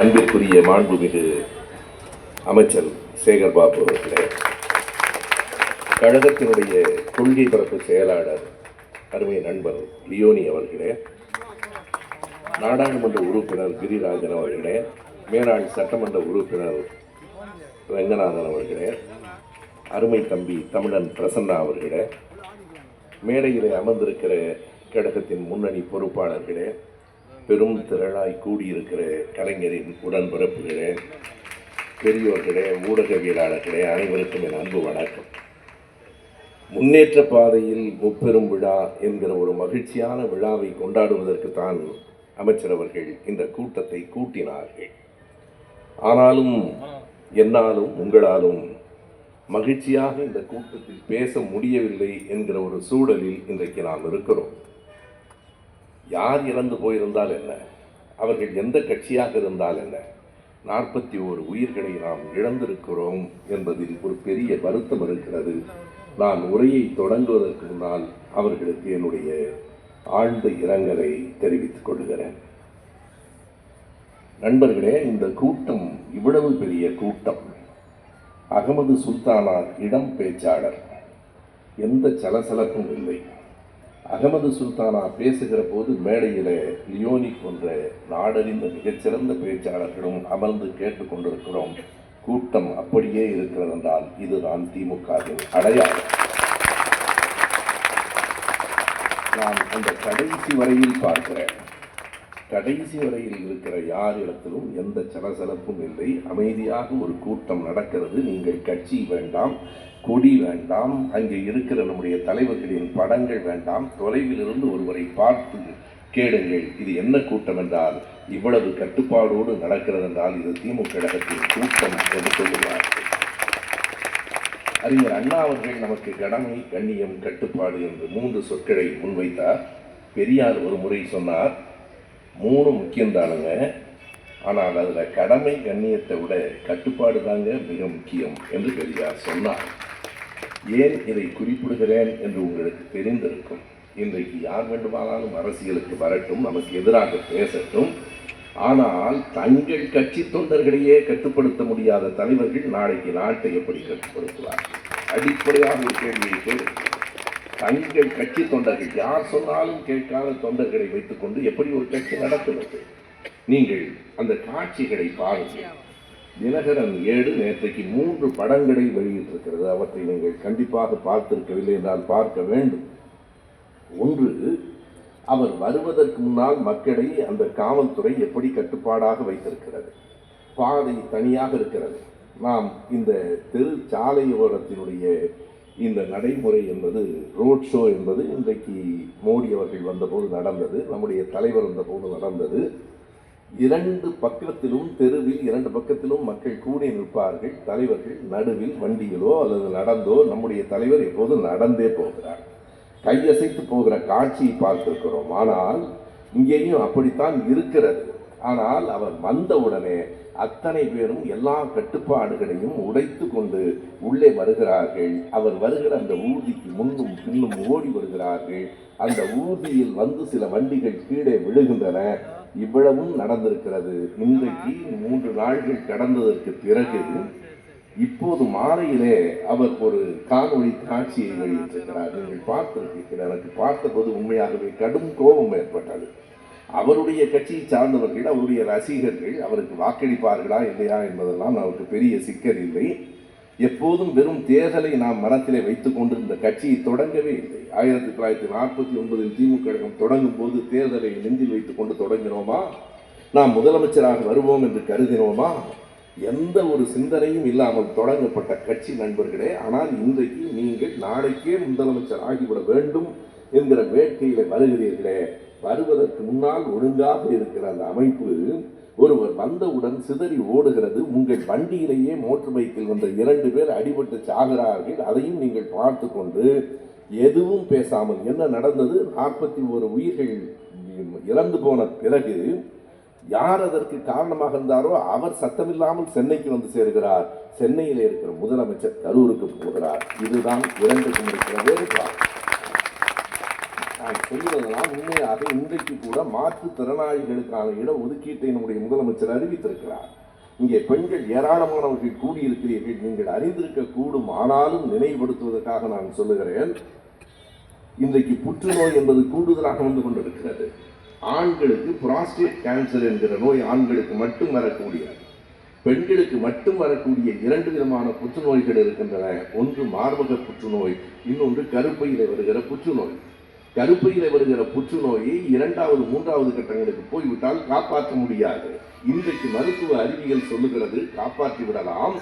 அன்பிற்குரிய மாண்புமிகு அமைச்சர் சேகர் பாபு அவர்களே கழகத்தினுடைய கொள்கை பரப்பு செயலாளர் அருமை நண்பர் லியோனி அவர்களே நாடாளுமன்ற உறுப்பினர் கிரிராஜன் அவர்களே மேலாள் சட்டமன்ற உறுப்பினர் ரங்கநாதன் அவர்களே அருமை தம்பி தமிழன் பிரசன்னா அவர்களே மேடையிலே அமர்ந்திருக்கிற கழகத்தின் முன்னணி பொறுப்பாளர்களே பெரும் திரளாய் கூடியிருக்கிற கலைஞரின் உடன்பிறப்புகளே பெரியோர்களே ஊடகவியலாளர்களே அனைவருக்கும் என் அன்பு வணக்கம். முன்னேற்ற பாதையில் முப்பெரும் விழா என்கிற ஒரு மகிழ்ச்சியான விழாவை கொண்டாடுவதற்கு தான் அமைச்சர் அவர்கள் இந்த கூட்டத்தை கூட்டினார்கள். ஆனாலும் என்னாலும் உங்களாலும் மகிழ்ச்சியாக இந்த கூட்டத்தில் பேச முடியவில்லை என்கிற ஒரு சூழலில் இன்றைக்கு நாம் இருக்கிறோம். யார் இறந்து போயிருந்தால் என்ன? அவர்கள் எந்த கட்சியாக இருந்தால் என்ன? நாற்பத்தி ஓரு உயிர்களை நாம் இழந்திருக்கிறோம் என்பதில் ஒரு பெரிய வருத்தம் இருக்கிறது. நான் உரையை தொடங்குவதற்கு முன்னால் அவர்களுக்கு என்னுடைய ஆழ்ந்த இரங்கலை தெரிவித்துக் கொள்கிறேன். நண்பர்களே இந்த கூட்டம் இவ்வளவு பெரிய கூட்டம். அகமது சுல்தானார் இடம் பேச்சாளர். எந்த சலசலப்பும் இல்லை. அகமது சுல்தானா பேசுகிற போது மேடையில் லியோனி போன்ற நாடறிந்த மிகச்சிறந்த பேச்சாளர்களும் அமர்ந்து கேட்டுக்கொண்டிருக்கிறோம் கூட்டம் அப்படியே இருக்கிறது என்றால் இதுதான் திமுகவின் அடையாளம். நான் அந்த கடைசி வரையில் பார்க்கிறேன். கடைசி வரையில் இருக்கிற யார் இடத்திலும் எந்த சலசலப்பும் இல்லை. அமைதியாக ஒரு கூட்டம் நடக்கிறது. நீங்கள் கட்சி வேண்டாம். கொடி வேண்டாம் அங்கே இருக்கிற நம்முடைய தலைவர்களின் படங்கள் வேண்டாம் தொலைவில் இருந்து ஒருவரை பார்த்து கேளுங்கள். இது என்ன கூட்டம் என்றால் இவ்வளவு கட்டுப்பாடோடு நடக்கிறது என்றால் இது திமுக கழகத்தின் கூட்டம் என்று சொல்லுகிறார்கள் அறிஞர் அண்ணா அவர்கள் நமக்கு கடமை கண்ணியம் கட்டுப்பாடு என்று மூன்று சொற்களை முன்வைத்தார். பெரியார் ஒரு முறை சொன்னார் மூணு முக்கியம்தானுங்க. ஆனால் அதில் கடமை கண்ணியத்தை விட கட்டுப்பாடு தாங்க மிக முக்கியம் என்று பெரியார் சொன்னார். ஏன் இதை குறிப்பிடுகிறேன் என்று உங்களுக்கு தெரிந்திருக்கும்? இன்றைக்கு யார் வேண்டுமானாலும் அரசியலுக்கு வரட்டும் நமக்கு எதிராக பேசட்டும். ஆனால் தங்கள் கட்சி தொண்டர்களையே கட்டுப்படுத்த முடியாத தலைவர்கள் நாளைக்கு நாட்டை எப்படி கட்டுப்படுத்துவார் அடிப்படையாக ஒரு கேள்வியை தங்கள் கட்சி தொண்டர்கள் யார் சொன்னாலும் கேட்காத தொண்டர்களை வைத்துக்கொண்டு எப்படி ஒரு கட்சி நடத்துவது? நீங்கள் அந்த காட்சிகளை பாருங்கள். தினகரன் ஏடு நேற்றைக்கு மூன்று படங்களை வெளியிட்டிருக்கிறது. அவற்றை நீங்கள் கண்டிப்பாக பார்த்திருக்கவில்லை என்றால் பார்க்க வேண்டும். ஒன்று அவர் வருவதற்கு முன்னால் மக்களை அந்த காவல்துறை எப்படி கட்டுப்பாடாக வைத்திருக்கிறது? பாதை தனியாக இருக்கிறது. நாம் இந்த தெரு சாலையோரத்தினுடைய இந்த நடைமுறை என்பது ரோட் ஷோ என்பது இன்றைக்கு மோடி அவர்கள் வந்தபோது நடந்தது நம்முடைய தலைவர் வந்தபோது நடந்தது. இரண்டு பக்கத்திலும் தெருவில் இரண்டு பக்கத்திலும் மக்கள் கூடி நிற்பார்கள். தலைவர்கள் நடுவில் வண்டியிலோ அல்லது நடந்தோ நம்முடைய தலைவர் எப்போதும் நடந்தே போகிறார். கையசைத்து போகிற காட்சியை பார்த்திருக்கிறோம். ஆனால் இங்கேயும் அப்படித்தான் இருக்கிறது. ஆனால் அவர் வந்தவுடனே அத்தனை பேரும் எல்லா கட்டுப்பாடுகளையும் உடைத்து கொண்டு உள்ளே வருகிறார்கள். அவர் வருகிற அந்த ஊர்திக்கு முன்னும் பின்னும் ஓடி வருகிறார்கள். அந்த ஊர்தியில் வந்து சில வண்டிகள் கீழே விழுகின்றன. இவ்வளவும் நடந்திருக்கிறது. இன்றைக்கு மூன்று நாள்கள் கடந்ததற்கு பிறகு இப்போது மாலையிலே அவர் ஒரு காணொளி காட்சியை வெளியிட்டிருக்கிறார். நீங்கள் பார்த்திருக்கிறீர்கள் எனக்கு பார்த்தபோது உண்மையாகவே கடும் கோபம் ஏற்பட்டது. அவருடைய கட்சியை சார்ந்தவர்கள் அவருடைய ரசிகர்கள் அவருக்கு வாக்களிப்பார்களா இல்லையா என்பதெல்லாம் நமக்கு பெரிய சிக்கல் இல்லை. எப்போதும் வெறும் தேர்தலை நாம் மனத்திலே வைத்துக்கொண்டு கொண்டிருந்த கட்சியை தொடங்கவே இல்லை. ஆயிரத்தி தொள்ளாயிரத்தி நாற்பத்தி ஒன்பதில் திமுக கழகம் தொடங்கும் போது தேர்தலை நெஞ்சில் வைத்துக் கொண்டு தொடங்கினோமா? நாம் முதலமைச்சராக வருவோம் என்று கருதினோமா? எந்த ஒரு சிந்தனையும் இல்லாமல் தொடங்கப்பட்ட கட்சி நண்பர்களே ஆனால் இன்றைக்கு நீங்கள் நாளைக்கே முதலமைச்சர் ஆகிவிட வேண்டும் என்கிற வேட்கையில் வருகிறீர்களே. வருவதற்கு முன்னால் ஒழுங்காக இருக்கிற அந்த அமைப்பு ஒருவர் வந்தவுடன் சிதறி ஓடுகிறது. உங்கள் வண்டியிலேயே மோட்டர் பைக்கில் வந்த இரண்டு பேர் அடிபட்டு சாகிறார்கள். அதையும் நீங்கள் பார்த்து கொண்டு எதுவும் பேசாமல் என்ன நடந்தது? நாற்பத்தி ஒரு உயிர்கள் இறந்து போன பிறகு யார் அதற்கு காரணமாக இருந்தாரோ அவர் சத்தமில்லாமல் சென்னைக்கு வந்து சேர்கிறார். சென்னையில் இருக்கிற முதலமைச்சர் கரூருக்கு போகிறார். இதுதான் இரண்டுக்கும் இருக்கிற வேறுபாடு. நான் சொல்வதெல்லாம் உண்மையாக இன்றைக்கு கூட மாற்றுத்திறனாளிகளுக்கான இட ஒதுக்கீட்டை நம்முடைய முதலமைச்சர் அறிவித்திருக்கிறார். இங்கே பெண்கள் ஏராளமானவர்கள் கூடியிருக்கிறீர்கள். நீங்கள் அறிந்திருக்க கூடும் ஆனாலும் நினைவுபடுத்துவதற்காக நான் சொல்லுகிறேன் இன்றைக்கு புற்றுநோய் என்பது கூடுதலாக வந்து கொண்டிருக்கிறது. ஆண்களுக்கு புராஸ்டேட் கேன்சர் என்கிற நோய் ஆண்களுக்கு மட்டும் வரக்கூடியது. பெண்களுக்கு மட்டும் வரக்கூடிய இரண்டு விதமான புற்றுநோய்கள் இருக்கின்றன. ஒன்று மார்பக புற்றுநோய் இன்னொன்று கருப்பையில் வருகிற புற்றுநோய். கருப்பையில் வருகிற புற்றுநோயை இரண்டாவது மூன்றாவது கட்டங்களுக்கு போய்விட்டால் காப்பாற்ற முடியாது. இன்றைக்கு மருத்துவ அறிவியல் சொல்லுகிறது காப்பாற்றி விடலாம்.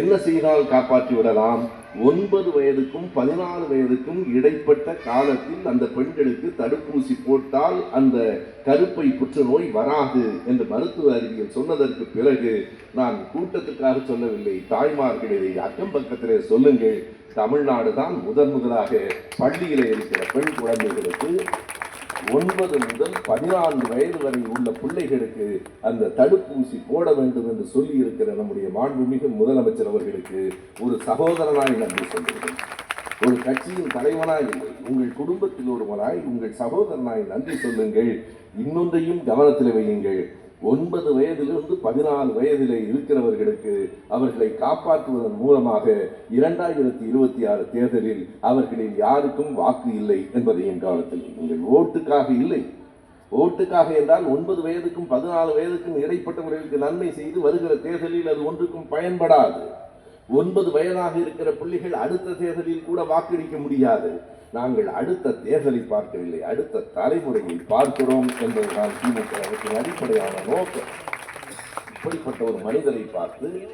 என்ன செய்தால் காப்பாற்றி விடலாம்? ஒன்பது வயதுக்கும் பதினாலு வயதுக்கும் இடைப்பட்ட காலத்தில் அந்த பெண்களுக்கு தடுப்பூசி போட்டால் அந்த கருப்பை புற்றுநோய் வராது என்று மருத்துவ அறிவியல் சொன்னதற்கு பிறகு நான் கூட்டத்துக்காக சொல்லவில்லை தாய்மார்களிடையே அக்கம் பக்கத்திலே சொல்லுங்கள். தமிழ்நாடு தான் முதன் முதலாக பள்ளியிலே இருக்கிற பெண் குழந்தைகளுக்கு ஒன்பது முதல் பதினான்கு வயது வரை உள்ள பிள்ளைகளுக்கு அந்த தடுப்பூசி போட வேண்டும் என்று சொல்லி இருக்கிற நம்முடைய மாண்புமிகு முதலமைச்சர் அவர்களுக்கு ஒரு சகோதரனாய் நன்றி சொல்கிறேன். ஒரு கட்சியின் தலைவனாய் இல்லை உங்கள் குடும்பத்தில் ஒருவனாய் உங்கள் சகோதரனாய் நன்றி சொல்லுங்கள். இன்னொன்றையும் கவனத்தில் வையுங்கள். ஒன்பது வயதிலிருந்து பதினாலு வயதிலே இருக்கிறவர்களுக்கு அவர்களை காப்பாற்றுவதன் மூலமாக இரண்டாயிரத்தி இருபத்தி ஆறு தேர்தலில் அவர்களில் யாருக்கும் வாக்கு இல்லை என்பதையும் கவனத்தில் நீங்கள் ஓட்டுக்காக இல்லை. ஓட்டுக்காக என்றால் ஒன்பது வயதுக்கும் பதினாலு வயதுக்கும் இடைப்பட்டவர்களுக்கு நன்மை செய்து வருகிற தேர்தலில் அது ஒன்றுக்கும் பயன்படாது. ஒன்பது வயதாக இருக்கிற பிள்ளைகள் அடுத்த தேர்தலில் கூட வாக்களிக்க முடியாது. நாங்கள் அடுத்த தேர்தலை பார்க்கவில்லை. அடுத்த தலைமுறையை பார்க்கிறோம் என்பதுதான் திமுக அரசின் அடிப்படையான நோக்கம். இப்படிப்பட்ட ஒரு மனிதரை பார்த்து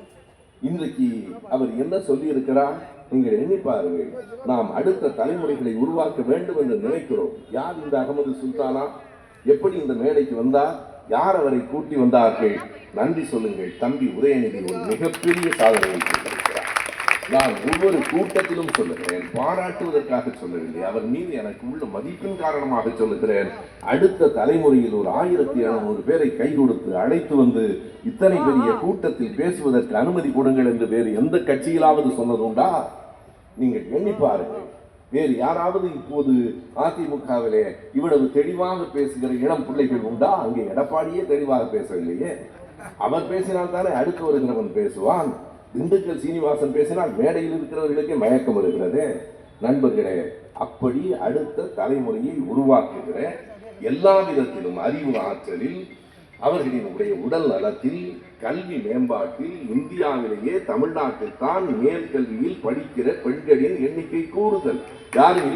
இன்றைக்கு அவர் என்ன சொல்லியிருக்கிறார்? நீங்கள் எண்ணி பாருங்கள். நாம் அடுத்த தலைமுறைகளை உருவாக்க வேண்டும் என்று நினைக்கிறோம். யார் இந்த அகமது சுல்தானா? எப்படி இந்த மேடைக்கு வந்தார்? யார் அவரை கூட்டி வந்தார்கள்? நன்றி சொல்லுங்கள். தம்பி உதயநிதி ஒரு மிகப்பெரிய சாதனை. நான் ஒவ்வொரு கூட்டத்திலும் சொல்லுகிறேன் பாராட்டுவதற்காக சொல்லவில்லை அவர் மீது எனக்கு உள்ள மதிப்பின் காரணமாக சொல்லுகிறேன். அடுத்த தலைமுறையில் ஒரு ஆயிரத்தி எழுநூறு பேரை கை கொடுத்து அழைத்து வந்து இத்தனை பெரிய கூட்டத்தில் பேசுவதற்கு அனுமதி கொடுங்கள் என்று வேறு எந்த கட்சியிலாவது சொன்னதுண்டா நீங்கள் எண்ணி பாருங்கள். வேறு யாராவது இப்போது அதிமுகவிலே இவ்வளவு தெளிவாக பேசுகிற இளம் பிள்ளைகள் உண்டா? அங்கே எடப்பாடியே தெளிவாக பேசவில்லையே. அவர் பேசினால் தானே அடுத்து வருகிறவன் பேசுவான். திண்டுக்கல் சீனிவாசன் பேசினால் மேடையில் இருக்கிறவர்களுக்கே மயக்கம் வருகிறது. நண்பர்களே அப்படி அடுத்த தலைமுறையை உருவாக்குகிற எல்லா விதத்திலும் அறிவு ஆற்றலில் அவர்களினுடைய உடல் நலத்தில் கல்வி மேம்பாட்டில் இந்தியாவிலேயே தமிழ்நாட்டில் தான் மேல் கல்வியில் படிக்கிற பெண்களின் எண்ணிக்கை கூடுதல். யாரும்